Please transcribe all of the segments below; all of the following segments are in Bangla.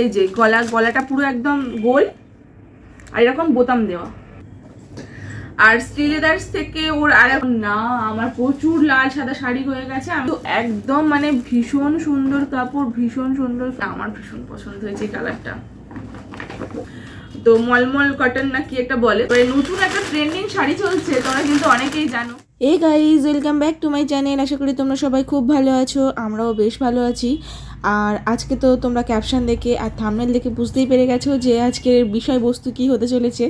এই যে গলা, গলাটা পুরো একদম গোল আর এরকম বোতাম দেওয়া। আর স্টিলেদার্স থেকে ওর আর না, আমার প্রচুর লাল সাদা শাড়ি হয়ে গেছে। আমি একদম মানে ভীষণ সুন্দর কাপড়, ভীষণ সুন্দর আমার ভীষণ পছন্দ হয়েছে এই কালারটা। তো মলমল কটন না কি একটা বলে? নতুন একটা ট্রেন্ডিং শাড়ি চলছে, তোমরা কিন্তু অনেকেই জানো। এই guys welcome back to my channel আশা করি তোমরা সবাই খুব ভালো আছো, আমরাও বেশ ভালো আছি। আর আজকে তো তোমরা ক্যাপশন দেখে আর থামনেল দেখে বুঝতেই পেরে গেছো যে আজকের বিষয়বস্তু কি হতে চলেছে।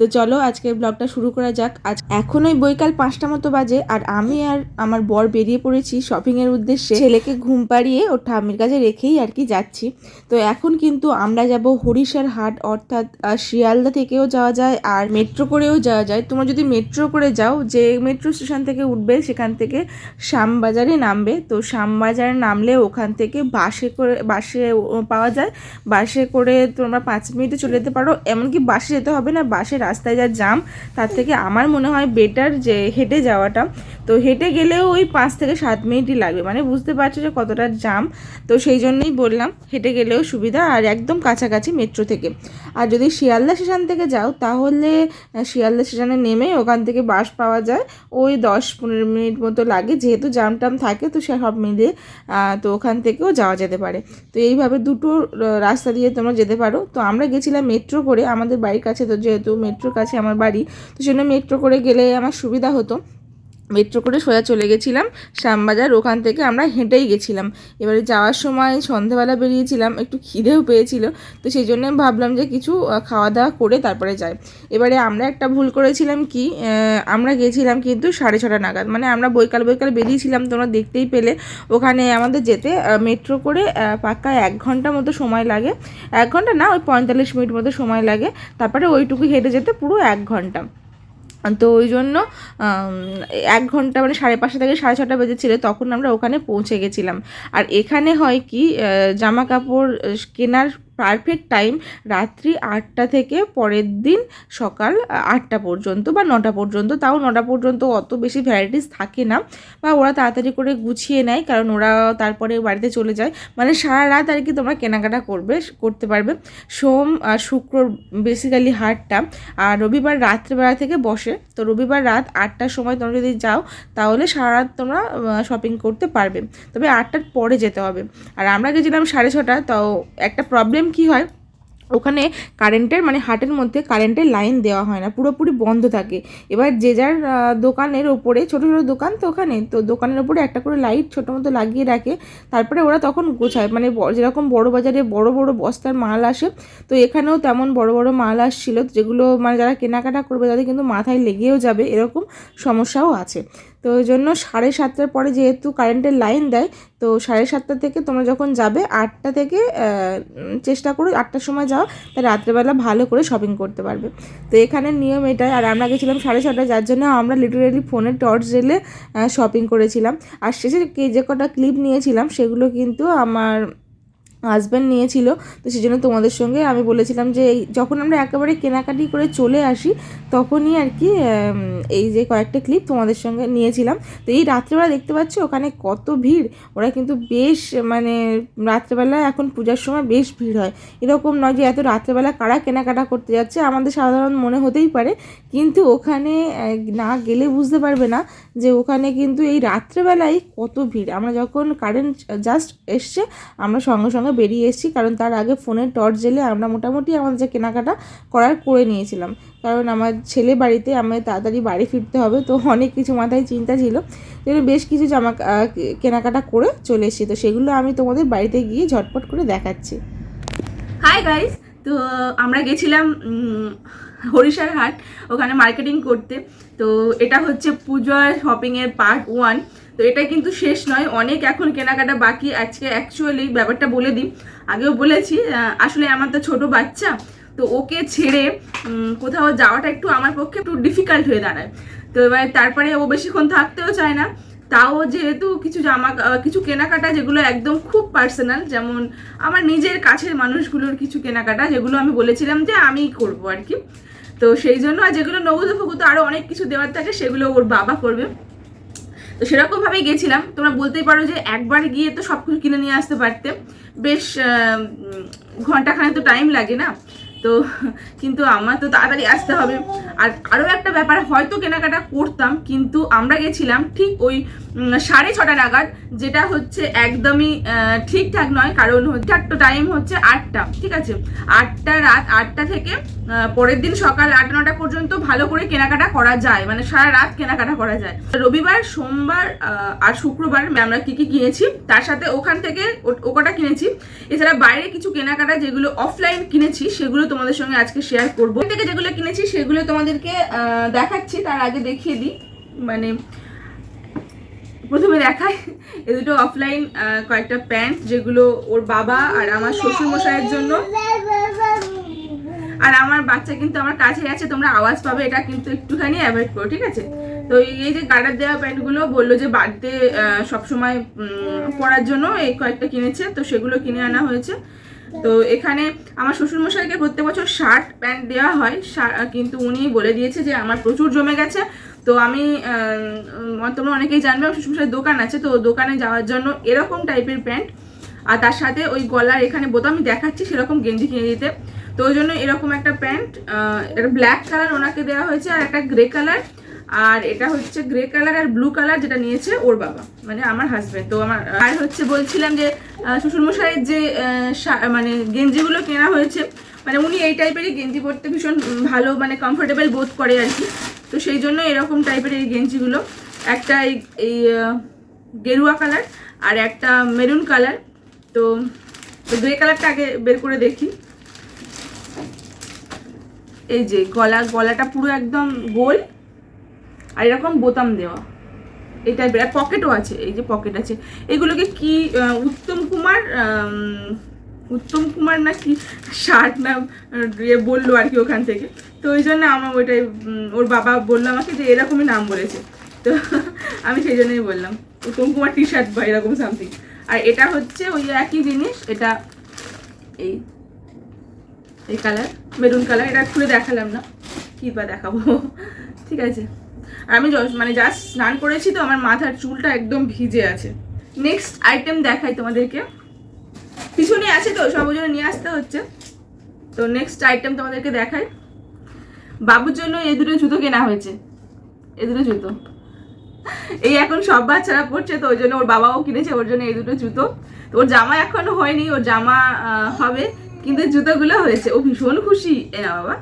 তো চলো আজকের ব্লগটা শুরু করা যাক। আজ এখন ওই বৈকাল পাঁচটা মতো বাজে আর আমি আর আমার বর বেরিয়ে পড়েছি শপিংয়ের উদ্দেশ্যে। ছেলেকে ঘুম পাড়িয়ে ওর ঠাম্মির কাছে রেখেই আর কি যাচ্ছি। তো এখন কিন্তু আমরা যাব হরিশার হাট, অর্থাৎ শিয়ালদা থেকেও যাওয়া যায় আর মেট্রো করেও যাওয়া যায়। তোমরা যদি মেট্রো করে যাও, যে মেট্রো স্টেশন থেকে উঠবে সেখান থেকে শ্যামবাজারে নামবে। তো শ্যামবাজারে নামলে ওখান থেকে বাসে করে, বাসে পাওয়া যায়। বাসে করে তোমরা পাঁচ মিনিটে চলে যেতে পারো। এমনকি বাসে যেতে হবে না, বাসে রাস্তায় যা জাম তার থেকে আমার মনে হয় বেটার যে হেঁটে যাওয়াটা। তো হেঁটে গেলেও ওই পাঁচ থেকে সাত মিনিটই লাগবে। মানে বুঝতে পারছ যে কতটা জাম তো সেই জন্যই বললাম, হেঁটে গেলেও সুবিধা আর একদম কাছাকাছি মেট্রো থেকে। আর যদি শিয়ালদা স্টেশন থেকে যাও, তাহলে শিয়ালদা স্টেশনে নেমে ওখান থেকে বাস পাওয়া যায়। ওই দশ পনেরো মিনিট মতো লাগে, যেহেতু জাম টাম থাকে, তো সে সব মিলিয়ে তো ওখান থেকেও যাওয়া যেতে পারে। তো এইভাবে দুটো রাস্তা দিয়ে তোমরা যেতে পারো। তো আমরা গেছিলাম মেট্রো করে, আমাদের বাড়ির কাছে তো যেহেতু মেট্রোর কাছে আমার বাড়ি, তো সেজন্য মেট্রো করে গেলে আমার সুবিধা হতো। মেট্রো করে সোজা চলে গেছিলাম, শ্যামবাজার, ওখান থেকে আমরা হেঁটেই গেছিলাম। এবারে যাওয়ার সময় সন্ধেবেলা বেরিয়েছিলাম, একটু খিদেও পেয়েছিল, তো সেই জন্য ভাবলাম যে কিছু খাওয়া দাওয়া করে তারপরে যাই। এবারে আমরা একটা ভুল করেছিলাম কি আমরা গেছিলাম কিন্তু সাড়ে ছটা নাগাদ মানে আমরা বৈকাল বৈকাল বেরিয়েছিলাম, তোমরা দেখতেই পেলে। ওখানে আমাদের যেতে মেট্রো করে পাক্কা এক ঘণ্টা মতো সময় লাগে। এক ঘণ্টা না, ওই পঁয়তাল্লিশ মিনিট মতো সময় লাগে। তারপরে ওইটুকু হেঁটে যেতে পুরো এক ঘণ্টা। তো ওই জন্য এক ঘণ্টা মানে সাড়ে পাঁচটা থেকে সাড়ে ছটা বেজেছিল তখন আমরা ওখানে পৌঁছে গেছিলাম। আর এখানে হয় কি জামা কাপড় কেনার পারফেক্ট টাইম রাত্রি আটটা থেকে পরের দিন সকাল আটটা পর্যন্ত বা নটা পর্যন্ত। তাও নটা পর্যন্ত অত বেশি ভ্যারাইটিস থাকে না বা ওরা তাড়াতাড়ি করে গুছিয়ে নেয় কারণ ওরা তারপরে বাড়িতে চলে যায়। মানে সারা রাত আর কি তোমরা কেনাকাটা করবে, করতে পারবে। সোম আর শুক্র বেসিক্যালি হাটটা আর রবিবার রাত্রেবেলা থেকে বসে। তো রবিবার রাত আটটার সময় তোমরা যদি যাও তাহলে সারা রাত তোমরা শপিং করতে পারবে। তবে আটটার পরে যেতে হবে। আর আমরা গেছিলাম সাড়ে ছটা, তো একটা প্রবলেম কি হয়? ওখানে কারেন্টের মানে হাটের মধ্যে কারেন্টের লাইন দেওয়া হয় না, পুরোপুরি বন্ধ থাকে। এবার যে যার দোকানের ওপরে, ছোটো ছোটো দোকান তো ওখানে, তো দোকানের ওপরে একটা করে লাইট ছোটো মতো লাগিয়ে রাখে। তারপরে ওরা তখন গোছায় মানে যেরকম বড় বাজারে বড় বড় বস্তার মাল আসে, তো এখানেও তেমন বড় বড় মাল আসছিল। যেগুলো মানে যারা কেনাকাটা করবে, তাদের কিন্তু মাথায় লেগেও যাবে, এরকম সমস্যাও আছে। তো ওই জন্য সাড়ে সাতটার পরে যেহেতু কারেন্টের লাইন দেয়, তো সাড়ে সাতটা থেকে তোমরা যখন যাবে, আটটা থেকে চেষ্টা করো আটটার সময় যাও তাই রাত্রেবেলা ভালো করে শপিং করতে পারবে। তো এখানের নিয়ম এটাই, আর আমরা গেছিলাম সাড়ে ছটায় যার জন্য আমরা লিটারেলি ফোনে টর্চ জেলে শপিং করেছিলাম। আর শেষে কে যে কটা ক্লিপ নিয়েছিলাম, সেগুলো কিন্তু আমার হাজব্যান্ড নিয়েছিল, তো সেই জন্য তোমাদের সঙ্গে আমি বলেছিলাম যে যখন আমরা একেবারে কেনাকাটি করে চলে আসি, তখনই আর কি এই যে কয়েকটা ক্লিপ তোমাদের সঙ্গে নিয়েছিলাম। তো এই রাত্রেবেলা দেখতে পাচ্ছ ওখানে কত ভিড়? ওরা কিন্তু বেশ মানে রাত্রেবেলা এখন পূজার সময় বেশ ভিড় হয়। এরকম নয় যে এত রাত্রেবেলা কারা কেনাকাটা করতে যাচ্ছে, আমাদের সাধারণ মনে হতেই পারে। কিন্তু ওখানে না গেলে বুঝতে পারবে না যে ওখানে কিন্তু এই রাত্রেবেলায় কত ভিড়। আমরা যখন কারেন্ট জাস্ট এসছে, আমরা সঙ্গে সঙ্গে বেরিয়ে এসেছি, কারণ তার আগে ফোনের টর্চ জেলে আমরা মোটামুটি আমাদের যে কেনাকাটা করার করে নিয়েছিলাম। কারণ আমার ছেলে বাড়িতে আমাদের তাড়াতাড়ি বাড়ি ফিরতে হবে, তো অনেক কিছু মাথায় চিন্তা ছিল। যেন বেশ কিছু জামা কেনাকাটা করে চলে এসেছি। তো সেগুলো আমি তোমাদের বাড়িতে গিয়ে ঝটপট করে দেখাচ্ছি। হাই গাইস তো আমরা গেছিলাম হরিশার হাট, ওখানে মার্কেটিং করতে। তো এটা হচ্ছে পূজার শপিংয়ের পার্ট ওয়ান তো এটা কিন্তু শেষ নয়, অনেক এখন কেনাকাটা বাকি। আজকে অ্যাকচুয়ালি ব্যাপারটা বলে দিই। আগেও বলেছি আসলে আমার তো ছোটো বাচ্চা, তো ওকে ছেড়ে কোথাও যাওয়াটা একটু আমার পক্ষে একটু ডিফিকাল্ট হয়ে দাঁড়ায়। তো এবার তারপরে ও বেশিক্ষণ থাকতেও চায় না। তাও যেহেতু কিছু জামা কিছু কেনাকাটা যেগুলো একদম খুব পার্সোনাল যেমন আমার নিজের কাছের মানুষগুলোর কিছু কেনাকাটা, যেগুলো আমি বলেছিলাম যে আমিই করব আর কি। তো সেই জন্য আর যেগুলো নগদ ফগুদ আরও অনেক কিছু দেওয়ার থাকে, সেগুলো ওর বাবা করবে। তো সেরকমভাবেই গেছিলাম। তোমরা বলতেই পারো যে একবার গিয়ে তো সব কিছু কিনে নিয়ে আসতে পারতে। বেশ ঘন্টাখানে তো টাইম লাগে না। তো কিন্তু আমার তো তাড়াতাড়ি আসতে হবে। আর আরও একটা ব্যাপার, হয়তো কেনাকাটা করতাম, কিন্তু আমরা গেছিলাম ঠিক ওই সাড়ে ছটা নাগাদ, যেটা হচ্ছে একদমই ঠিকঠাক নয়, কারণ ঠিকঠাক টাইম হচ্ছে আটটা, ঠিক আছে? আটটা রাত, আটটা থেকে পরের দিন সকাল আট নটা পর্যন্ত ভালো করে কেনাকাটা করা যায় মানে সারা রাত কেনাকাটা করা যায়। রবিবার, সোমবার আর শুক্রবার আমরা কি কি কিনেছি, তার সাথে ওখান থেকে ও- ও কিনেছি। এছাড়া বাইরে কিছু কেনাকাটা যেগুলো অফলাইন কিনেছি, সেগুলো তোমাদের সঙ্গে আজকে শেয়ার করব। থেকে যেগুলো কিনেছি, সেগুলো তোমাদেরকে দেখাচ্ছি, তার আগে দেখিয়ে দিই। মানে প্রথমে দেখাই, এ দুটো অফলাইন কয়েকটা প্যান্ট যেগুলো ওর বাবা আর আমার শ্বশুর মশাইয়ের জন্য। আর আমার বাচ্চা কিন্তু আমার কাছে আছে, তোমরা আওয়াজ পাবে, এটা কিন্তু একটুখানি অ্যাভয়েড করো, ঠিক আছে? তো এই যে গার্ডার দেওয়া প্যান্টগুলো বলল যে বাড়িতে সবসময় পরার জন্য এই কয়েকটা কিনেছে, তো সেগুলো কিনে আনা হয়েছে। তো এখানে আমার শ্বশুরমশাইকে প্রত্যেক বছর শার্ট প্যান্ট দেওয়া হয় কিন্তু উনি বলে দিয়েছে যে আমার প্রচুর জমে গেছে। তো আমি তোমরা অনেকেই জানবে, আমার দোকান আছে, তো দোকানে যাওয়ার জন্য এরকম টাইপের প্যান্ট। আর তার সাথে ওই গলার এখানে বোতাম আমি দেখাচ্ছি সেরকম গেঞ্জি কিনে দিতে। তো ওই জন্য এরকম একটা প্যান্ট একটা ব্ল্যাক কালার ওনাকে দেওয়া হয়েছে আর একটা গ্রে কালার। আর এটা হচ্ছে গ্রে কালার আর ব্লু কালার যেটা নিয়েছে ওর বাবা মানে আমার হাজবেন্ড তো আমার আর হচ্ছে বলছিলাম যে শ্বশুরমশাইয়ের যে মানে গেঞ্জিগুলো কেনা হয়েছে মানে উনি এই টাইপেরই গেঞ্জি পরতে ভীষণ ভালো মানে কমফোর্টেবল বোধ করে আর কি। তো সেই জন্য এরকম টাইপের এই গেঞ্জিগুলো, একটা এই এই গেরুয়া কালার আর একটা মেরুন কালার তো গ্রে কালারটা আগে বের করে দেখি। এই যে গলা, গলাটা পুরো একদম গোল। আর এরকম বোতাম দেওয়া। এই টাইপের পকেটও আছে, এই যে পকেট আছে। এগুলোকে কি উত্তম কুমার উত্তম কুমার না কি শার্ট না ইয়ে বলল আর কি ওখান থেকে। তো ওই জন্য আমার ওইটাই ওর বাবা বলল আমাকে যে এরকমই নাম বলেছে। তো আমি সেই জন্যই বললাম, উত্তম কুমার টি শার্ট বা এরকম সামথিং আর এটা হচ্ছে ওই একই জিনিস, এটা এই এই কালার মেরুন কালার এটা খুলে দেখালাম না, কি বা দেখাবো। ঠিক আছে। আমি মানে জাস্ট স্নান করেছি তো আমার মাথার চুলটা একদম ভিজে আছে। নেক্সট আইটেম দেখাই তোমাদেরকে। পিছনে আছে তো সব জন্য নিয়ে আসতে হচ্ছে। তো নেক্সট আইটেম তোমাদেরকে দেখাই। বাবুর জন্য এই দুটো জুতো কেনা হয়েছে। এই দুটো জুতো। এই এখন সব বাচ্চারা পড়ছে তো ওই জন্য ওর বাবাও কিনেছে, ওর জন্য এই দুটো জুতো। তো ওর জামা এখনও হয়নি, ওর জামা হবে, কিন্তু জুতোগুলো হয়েছে। ও ভীষণ খুশি। এ না বাবা।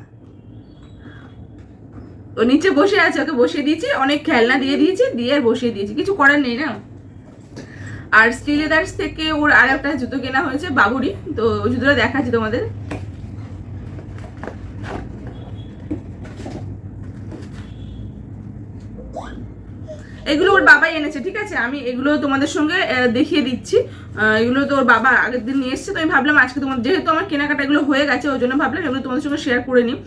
ও নিচে বসে আছে, ওকে বসিয়ে দিয়েছি, অনেক খেলনা দিয়ে দিয়েছি, দিয়ে বসিয়ে দিয়েছি, কিছু করার নেই না। আর স্টিলেদার্স থেকে ওর আর একটা জুতো কেনা হয়েছে, বাবুরি, তো জুতোটা দেখাচ্ছি তোমাদের। এগুলো ওর বাবাই এনেছে, ঠিক আছে? আমি এগুলো তোমাদের সঙ্গে দেখিয়ে দিচ্ছি। এগুলো তো ওর বাবা আগের দিন নিয়ে এসছে, তো আমি ভাবলাম আজকে তোমার, যেহেতু আমার কেনাকাটা এগুলো হয়ে গেছে, ওই জন্য ভাবলাম এগুলো তোমাদের সঙ্গে শেয়ার করে নিই।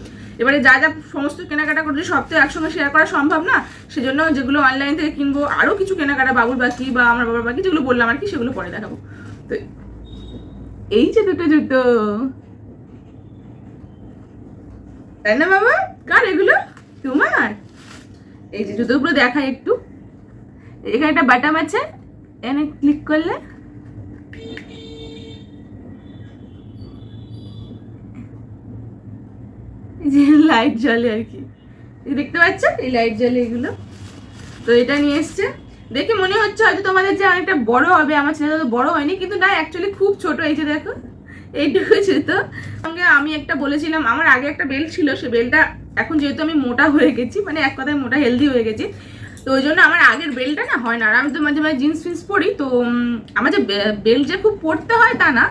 এবারে যা যা সমস্ত কেনাকাটা করছি, সব তো একসঙ্গে শেয়ার করা সম্ভব না। সেজন্য যেগুলো অনলাইন থেকে কিনবো আরও কিছু কেনাকাটা বাবুর বাকি বা আমার বাবার বাকি, যেগুলো বললাম আর কি, সেগুলো পরে দেখাবো। তো এই যে দুটো জুতো। তাই না বাবা? কার এগুলো? তোমার? এই যে জুতোগুলো দেখাই একটু। এখানে একটা বাটাম আছে, এখানে ক্লিক করলে যে লাইট জ্বলে আর কি। দেখতে পাচ্ছ? এই লাইট জ্বলে এগুলো। তো এটা নিয়ে এসছে। দেখে মনে হচ্ছে হয়তো তোমাদের যে অনেকটা বড় হবে। আমার ছেলে তো বড় হয়নি, কিন্তু না অ্যাকচুয়ালি খুব ছোট এই যে দেখো। এইটুকু জুতো সঙ্গে আমি একটা বলেছিলাম, আমার আগে একটা বেল্ট ছিল, সে বেল্টটা এখন যেহেতু আমি মোটা হয়ে গেছি মানে এক কথায় মোটা হেলদি হয়ে গেছি তো ওই জন্য আমার আগের বেল্টটা না হয় না। আর আমি তো মাঝে মাঝে জিন্স ফিন্স পরি, তো আমার যে বেল্ট যে খুব পরতে হয় তা না।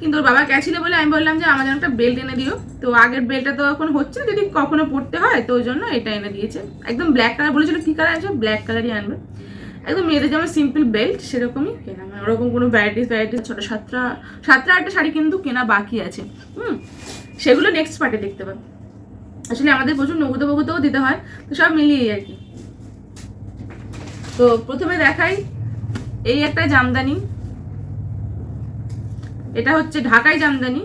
কিন্তু ওর বাবা গেছিল বলে আমি বললাম যে আমার জন্য একটা বেল্ট এনে দিও। তো আগের বেল্টটা তো এখন হচ্ছে যদি কখনো পড়তে হয়, তো ওই জন্য এটা এনে দিয়েছে। একদম ব্ল্যাক কালার বলেছিল কী কালার আছে ব্ল্যাক কালারই আনবে। একদম মেয়েদের যেমন সিম্পল বেল্ট সেরকমই কেনা। মানে ওরকম কোনো ভ্যারাইটিস ভ্যারাইটিস ছোটো সাতটা সাতটা, আটটা শাড়ি কিন্তু কেনা বাকি আছে। হুম, সেগুলো নেক্সট পার্টে দেখতে পাবে। আসলে আমাদের প্রচুর নগদ বগতেও দিতে হয়, তো সব মিলিয়েই আর কি। তো প্রথমে দেখাই এই একটা জামদানি। এটা হচ্ছে ঢাকাই জামদানি।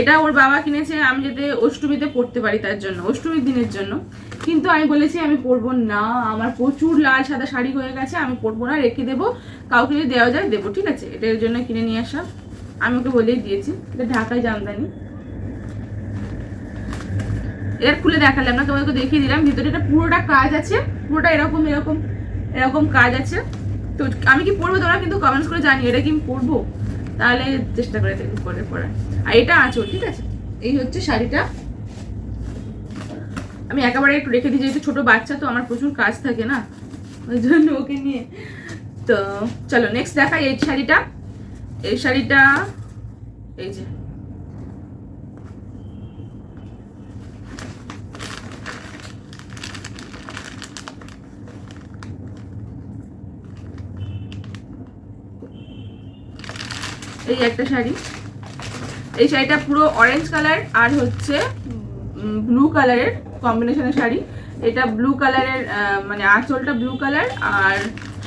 এটা ওর বাবা কিনেছে, আমি যাতে অষ্টমীতে পড়তে পারি তার জন্য, অষ্টমীর দিনের জন্য। কিন্তু আমি বলেছি আমি পরবো না, আমার প্রচুর লাল সাদা শাড়ি হয়ে গেছে, আমি পরবো না, রেখে দেবো, কাউকে যদি দেওয়া যায় দেবো, ঠিক আছে? এটার জন্য কিনে নিয়ে আসা। আমি ওকে বলেই দিয়েছি, এটা ঢাকায় জামদানি। এটা খুলে দেখালাম না, তোমাদেরকে দেখিয়ে দিলাম, ভিতরে এটা পুরোটা কাজ আছে। পুরোটা এরকম এরকম এরকম কাজ আছে। তো আমি কি পরবো তোমরা কিন্তু কমেন্টস করে জানি এটা কি আমি পরবো তাহলে চেষ্টা করে দেখব পরে পরার আর এটা আঁচল, ঠিক আছে? এই হচ্ছে শাড়িটা। আমি একেবারে একটু রেখে দিই, যেহেতু ছোটো বাচ্চা, তো আমার প্রচুর কাজ থাকে না, ওই জন্য ওকে নিয়ে। তো চলো নেক্সট দেখাই এই শাড়িটা। এই শাড়িটা, এই যে। এই একটা শাড়ি। এই শাড়িটা পুরো অরেঞ্জ কালার আর হচ্ছে ব্লু কালারের কম্বিনেশনের শাড়ি। এটা ব্লু কালারের মানে আঁচলটা ব্লু কালার আর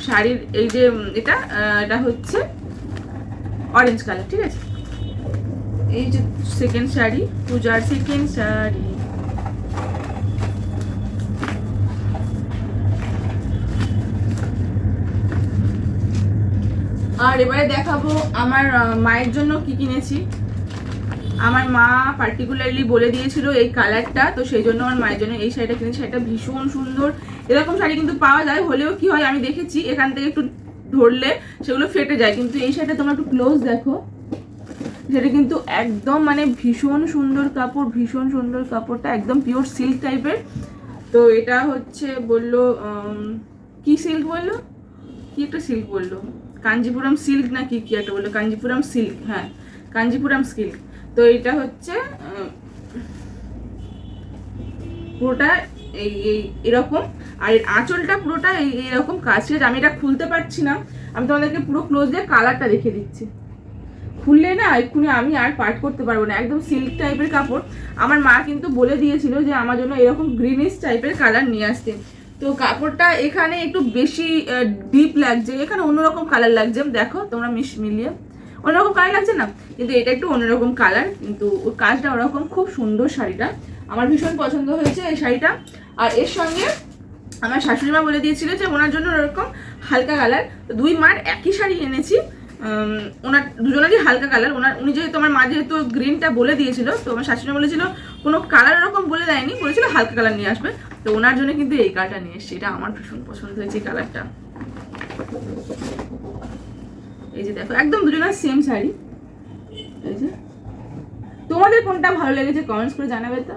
শাড়ির এই যে এটা এটা হচ্ছে অরেঞ্জ কালার ঠিক আছে? এই যে সেকেন্ড শাড়ি, পূজার সেকেন্ড শাড়ি। আর এবারে দেখাবো আমার মায়ের জন্য কি কিনেছি। আমার মা পার্টিকুলারলি বলে দিয়েছিল এই কালারটা তো সেই জন্য আমার মায়ের জন্য এই শাড়িটা কিনেছি। শাড়িটা ভীষণ সুন্দর। এরকম শাড়ি কিন্তু পাওয়া যায়, হলেও কি হয়, আমি দেখেছি, এখান থেকে একটু ধরলে সেগুলো ফেটে যায়। কিন্তু এই শাড়িটা তোমরা একটু ক্লোজ দেখো। সেটা কিন্তু একদম মানে ভীষণ সুন্দর কাপড়, ভীষণ সুন্দর কাপড়টা, একদম পিওর সিল্ক টাইপের তো এটা হচ্ছে বলল কি সিল্ক বলল? কি একটা সিল্ক বলল? কাঞ্জিপুরম সিল্ক না কি কি একটা বলল? কাঞ্জিপুরম সিল্ক হ্যাঁ কাঞ্জিপুরম সিল্ক। তো এটা হচ্ছে পুরোটা এই এই, এরকম। আর এর আঁচলটা পুরোটা এই এরকম কাছে আমি এটা খুলতে পারছি না। আমি তোমাদেরকে পুরো ক্লোজ দিয়ে কালারটা দেখে দিচ্ছি। খুললে না, এক্ষুনি আমি আর পার্ট করতে পারব না। একদম সিল্ক টাইপের কাপড়। আমার মা কিন্তু বলে দিয়েছিল যে, আমার জন্য এরকম গ্রিনিশ টাইপের কালার নিয়ে আসতে। তো কাপড়টা এখানে একটু বেশি ডিপ লাগছে, এখানে অন্যরকম কালার লাগছে। দেখো, তোমরা মিশ, মিলিয়ে। অন্যরকম কালার লাগছে না? কিন্তু এটা একটু অন্যরকম কালার কিন্তু কাজটা ওরকম খুব সুন্দর শাড়িটা। আমার ভীষণ পছন্দ হয়েছে এই শাড়িটা। আর এর সঙ্গে আমার শাশুড়ি মা বলে দিয়েছিল যে ওনার জন্য ওরকম হালকা কালার তো দুই মার একই শাড়ি এনেছি। ওনার দুজনেরই হালকা কালার ওনার, উনি যেহেতু আমার মা যেহেতু গ্রিনটা বলে দিয়েছিল, তো আমার শাশুড়ি বলেছিল কোনো কালার এরকম বলে দেয়নি। বলেছিল হালকা কালার নিয়ে আসবে। তো ওনার জন্য কিন্তু এই কালারটা নিয়ে এসছি। এটা আমার ভীষণ পছন্দ হয়েছে এই কালারটা। এই যে দেখো, একদম দুজনের সেম শাড়ি। এই যে। তোমাদের কোনটা ভালো লেগেছে কমেন্টস করে জানাবে তো?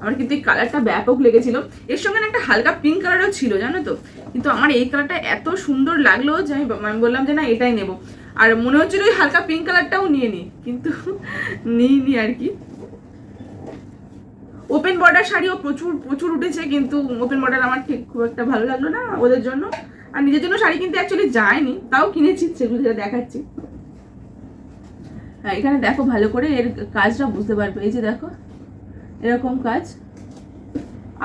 আমার কিন্তু এই কালারটা ব্যাপক লেগেছিল। এর সঙ্গে না একটা হালকা পিঙ্ক কালারও ছিল, জানো তো? কিন্তু আমার এই কালারটা এত সুন্দর লাগল যে আমি আমি বললাম যে না, এটাই নেব। আর মনে হচ্ছিল ওই হালকা পিঙ্ক কালারটাও নিয়ে নিই। কিন্তু নিইনি আর কি। ওপেন বর্ডার শাড়িও প্রচুর প্রচুর উঠেছে কিন্তু ওপেন বর্ডার আমার ঠিক খুব একটা ভালো লাগল না ওদের জন্য। আর নিজের জন্য শাড়ি কিন্তু অ্যাকচুয়ালি যায়নি তাও কিনেছি, সেগুলো যেটা দেখাচ্ছি। হ্যাঁ এখানে দেখো ভালো করে এর কাজটা বুঝতে পারবে। এই যে দেখো, এরকম কাজ।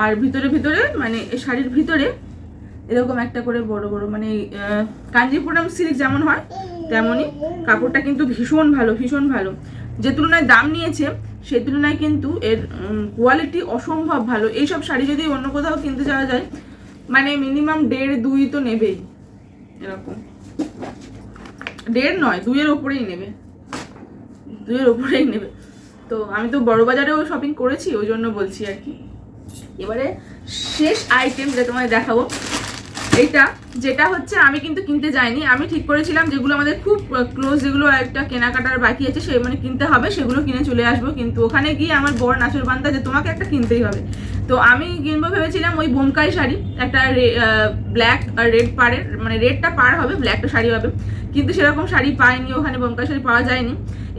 আর ভিতরে ভিতরে মানে শাড়ির ভিতরে এরকম একটা করে বড় বড় মানে কাঞ্জিপুরম সিল্ক যেমন হয়, তেমনই কাপড়টা কিন্তু ভীষণ ভালো ভীষণ ভালো। যে তুলনায় দাম নিয়েছে সেই তুলনায় কিন্তু এর কোয়ালিটি অসম্ভব ভালো। এইসব শাড়ি যদি অন্য কোথাও কিনতে যাওয়া যায় মানে মিনিমাম দেড়, দুই তো নেবেই, এরকম। দেড় নয়, দুইয়ের ওপরেই নেবে। দুইয়ের ওপরেই নেবে। তো আমি তো বড় বাজারেও শপিং করেছি, ওই জন্য বলছি আর কি। এবারে শেষ আইটেম যেটা তোমায় দেখাবো এইটা যেটা হচ্ছে আমি কিন্তু কিনতে যাইনি। আমি ঠিক করেছিলাম যেগুলো আমাদের খুব ক্লোজ যেগুলো একটা কেনাকাটার বাকি আছে, সে মানে কিনতে হবে, সেগুলো কিনে চলে আসব। কিন্তু ওখানে গিয়ে আমার বর নাচের বান্ধা যে তোমাকে একটা কিনতেই হবে। তো আমি কিনবো ভেবেছিলাম ওই বোমকাই শাড়ি, একটা ব্ল্যাক আর রেড পাড়ের মানে রেডটা পার হবে ব্ল্যাকটা শাড়ি হবে। কিন্তু সেরকম শাড়ি পাইনি, ওখানে বোমকাই শাড়ি পাওয়া যায়নি।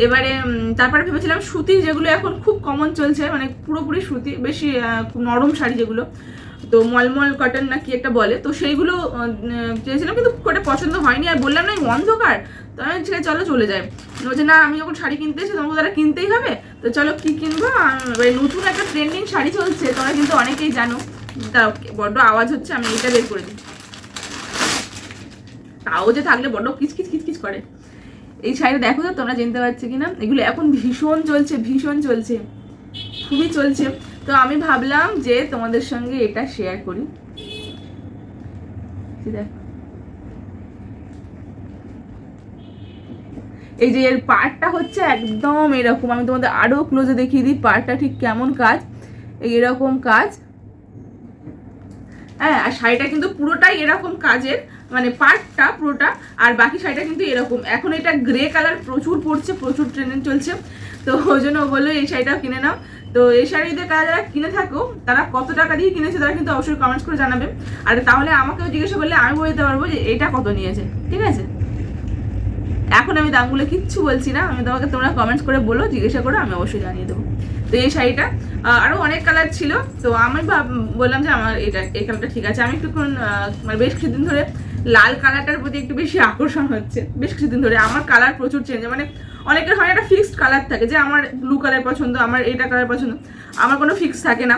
এবারে তারপরে ভেবেছিলাম সুতির যেগুলো এখন খুব কমন চলছে মানে পুরোপুরি সুতি, বেশি নরম শাড়ি যেগুলো। তো মলমল কটন না কি একটা বলে, তো সেইগুলো চেয়েছিলাম কিন্তু একটা পছন্দ হয়নি, আর বললাম না অন্ধকার, তো আমি ঠিক আছে চলো চলে যাই। বলছে, না, আমি যখন শাড়ি কিনতে এসেছি, তোমাকে তারা কিনতেই হবে। তো চলো কি কিনবো? নতুন একটা ট্রেন্ডিং শাড়ি চলছে, তোমরা কিন্তু অনেকেই জানো। তাও বড্ড আওয়াজ হচ্ছে, আমি এটা বের করে দিই। তাও যে থাকলে বড্ড কিচকিচ কিচকিচ করে। এই শাড়িটা দেখো তো, তোমরা চিনতে পারছ কিনা? এগুলো এখন ভীষণ চলছে ভীষণ চলছে। খুবই চলছে। তো আমি ভাবলাম যে তোমাদের সঙ্গে এটা শেয়ার করি। এই যে এর পার্টটা হচ্ছে একদম এরকম। আমি তোমাদের আরও ক্লোজে দেখিয়ে দিই পার্টটা ঠিক কেমন কাজ। এই এরকম কাজ। হ্যাঁ আর শাড়িটা কিন্তু পুরোটাই এরকম কাজের মানে পার্টটা পুরোটা, আর বাকি শাড়িটা কিন্তু এরকম। এখন এটা গ্রে কালার প্রচুর পড়ছে, প্রচুর ট্রেন্ডিং চলছে। তো ওই জন্য বলল, এই শাড়িটাও কিনে নাও। তো এই শাড়িতে কারা যারা কিনে থাকো, তারা কত টাকা দিয়ে কিনেছে তারা কিন্তু অবশ্যই কমেন্টস করে জানাবে। আর তাহলে আমাকেও জিজ্ঞাসা করলে আমি বলতে পারব যে এটা কত নিয়েছে, ঠিক আছে? এখন আমি দামগুলো কিচ্ছু বলছি না, আমি তোমাকে তোমরা কমেন্টস করে বলো, জিজ্ঞাসা করো আমি অবশ্যই জানিয়ে দেবো। তো এই শাড়িটা আরও অনেক কালার ছিল, তো আমি বললাম যে আমার এটা, এই কালারটা ঠিক আছে। আমি একটুক্ষণ মানে বেশ কিছুদিন ধরে লাল কালারটার প্রতি একটু বেশি আকর্ষণ হচ্ছে। বেশ কিছুদিন ধরে আমার কালার প্রচুর চেঞ্জ মানে অনেকের হয় একটা ফিক্সড কালার থাকে, যে আমার ব্লু কালার পছন্দ, আমার এটা কালার পছন্দ। আমার কোনো ফিক্স থাকে না।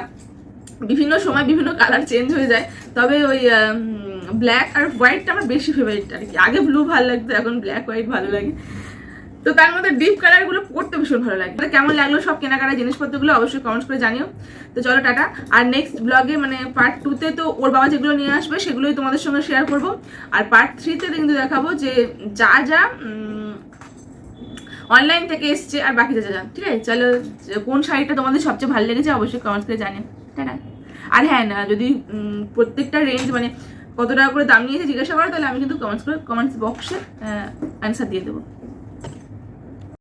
বিভিন্ন সময় বিভিন্ন কালার চেঞ্জ হয়ে যায়। তবে ওই ব্ল্যাক আর হোয়াইটটা আমার বেশি ফেভারিট আর কি। আগে ব্লু ভালো লাগতো, এখন ব্ল্যাক হোয়াইট ভালো লাগে। তো তার মধ্যে ডিপ কালারগুলো পড়তে ভীষণ ভালো লাগে। কেমন লাগল সব কেনাকাটা জিনিসপত্রগুলো অবশ্যই কমেন্টস করে জানিও। তো চলো টাটা। আর নেক্সট ব্লগে মানে পার্ট টুতে তো ওর বাবা যেগুলো নিয়ে আসবে, সেগুলোই তোমাদের সঙ্গে শেয়ার করব। আর পার্ট থ্রিতে কিন্তু দেখাবো যে যা যা অনলাইন থেকে এসছে, আর বাকি যা যা। যা ঠিক আছে, চলো, কোন শাড়িটা তোমাদের সবচেয়ে ভালো লেগেছে অবশ্যই কমেন্টস করে জানেন তাই না আর হ্যাঁ না, যদি প্রত্যেকটা রেঞ্জ মানে কত টাকা করে দাম নিয়েছে জিজ্ঞাসা করো, তাহলে আমি কিন্তু কমেন্টস করে কমেন্টস বক্সে অ্যান্সার দিয়ে দেবো।